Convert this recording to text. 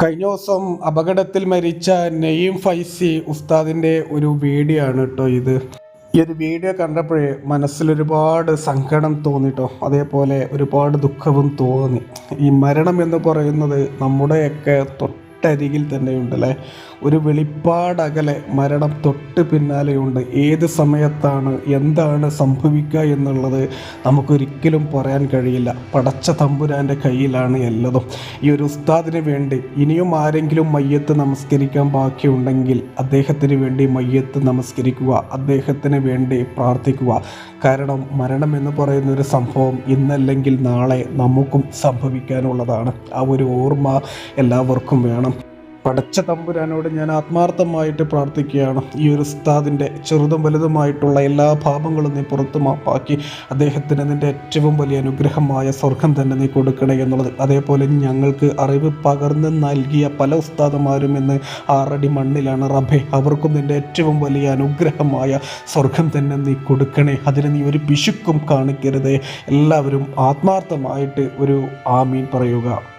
കഴിഞ്ഞ ദിവസം അപകടത്തിൽ മരിച്ച നെയ്യം ഫൈസി ഉസ്താദിന്റെ ഒരു വീഡിയോ ആണ് കേട്ടോ ഇത്. ഈ ഒരു വീഡിയോ കണ്ടപ്പോഴേ മനസ്സിലൊരുപാട് സങ്കടം തോന്നിട്ടോ അതേപോലെ ഒരുപാട് ദുഃഖവും തോന്നി. ഈ മരണം എന്ന് പറയുന്നത് നമ്മുടെയൊക്കെ തൊട്ടരികിൽ തന്നെയുണ്ട് അല്ലേ ഒരു വെളിപ്പാടകലെ മരണം തൊട്ട് പിന്നാലെയുണ്ട്. ഏത് സമയത്താണ് എന്താണ് സംഭവിക്കുക എന്നുള്ളത് നമുക്കൊരിക്കലും പറയാൻ കഴിയില്ല. പടച്ച തമ്പുരാന്റെ കയ്യിലാണ് എല്ലതും. ഈ ഒരു ഉസ്താദിന് വേണ്ടി ഇനിയും ആരെങ്കിലും മയ്യത്ത് നമസ്കരിക്കാൻ ബാക്കിയുണ്ടെങ്കിൽ അദ്ദേഹത്തിന് വേണ്ടി മയ്യത്ത് നമസ്കരിക്കുക അദ്ദേഹത്തിന് വേണ്ടി പ്രാർത്ഥിക്കുക. കാരണം മരണം എന്ന് പറയുന്ന ഒരു സംഭവം ഇന്നല്ലെങ്കിൽ നാളെ നമുക്കും സംഭവിക്കാനുള്ളതാണ്. ആ ഒരു ഓർമ്മ എല്ലാവർക്കും വേണം. പടച്ച തമ്പുരാനോട് ഞാൻ ആത്മാർത്ഥമായിട്ട് പ്രാർത്ഥിക്കുകയാണ്. ഈ ഒരു ഉസ്താദിന്റെ ചെറുതും വലുതുമായിട്ടുള്ള എല്ലാ പാപങ്ങളും നീ പുറത്തു മാപ്പാക്കി. അദ്ദേഹത്തിന് നിന്റെ ഏറ്റവും വലിയ അനുഗ്രഹമായ സ്വർഗം തന്നെ നീ കൊടുക്കണേ എന്നുള്ളത്. അതേപോലെ ഞങ്ങൾക്ക് അറിവ് പകർന്ന് നൽകിയ പല ഉസ്താദുമാരും ഇന്ന് ആറടി മണ്ണിലാണ് റബ്ബെ. അവർക്കും നിന്റെ ഏറ്റവും വലിയ അനുഗ്രഹമായ സ്വർഗം തന്നെ നീ കൊടുക്കണേ. അതിന് നീ ഒരു പിശുക്കും കാണിക്കരുതേ. എല്ലാവരും ആത്മാർത്ഥമായിട്ട് ഒരു ആമീൻ പറയുക.